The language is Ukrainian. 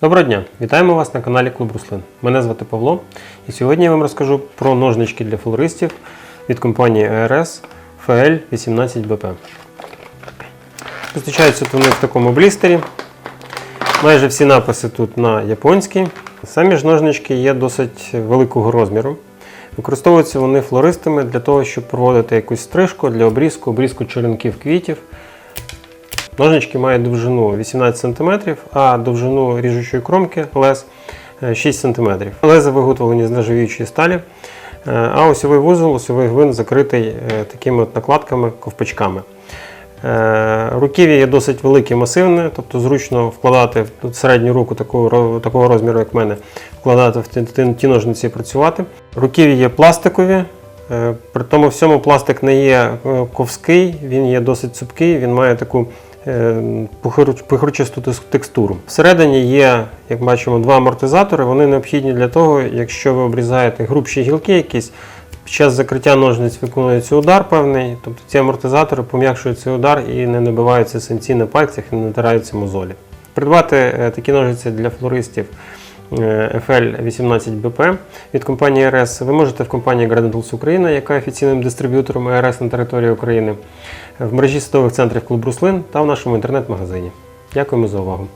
Доброго дня! Вітаємо вас на каналі Клуб Руслин. Мене звати Павло, і сьогодні я вам розкажу про ножнички для флористів від компанії ARS FL 18BP. Зустрічаються вони в такому блістері. Майже всі написи тут на японській. Самі ж ножнички є досить великого розміру. Використовуються вони флористами для того, щоб проводити якусь стрижку для обрізку, обрізку черенків квітів. Ножнички мають довжину 18 см, а довжину ріжучої кромки лез е, 6 см. Леза виготовлені з нержавіючої сталі, е, а осьовий вузол, осьовий гвинт закритий е, такими от накладками, ковпачками. Е, Руків'я є досить велике, масивне, тобто зручно вкладати в середню руку такого, такого розміру, як в мене, вкладати в ті, ножниці і працювати. Руків'я є пластикові, е, при тому всьому пластик не є е, ковський, він є досить цупкий, він має таку е, текс- текстуру. Всередині є, як бачимо, два амортизатори. Вони необхідні для того, якщо ви обрізаєте грубші гілки якісь. Під час закриття ножниць виконується удар певний, тобто ці амортизатори пом'якшують цей удар і не набиваються синці на пальцях і не натираються мозолі. Придбати е, такі ножиці для флористів FL 18BP від компанії РС. ви можете в компанії Garden Україна, яка офіційним дистриб'ютором РС на території України, в мережі садових центрів Клуб Руслин та в нашому інтернет-магазині. Дякуємо за увагу.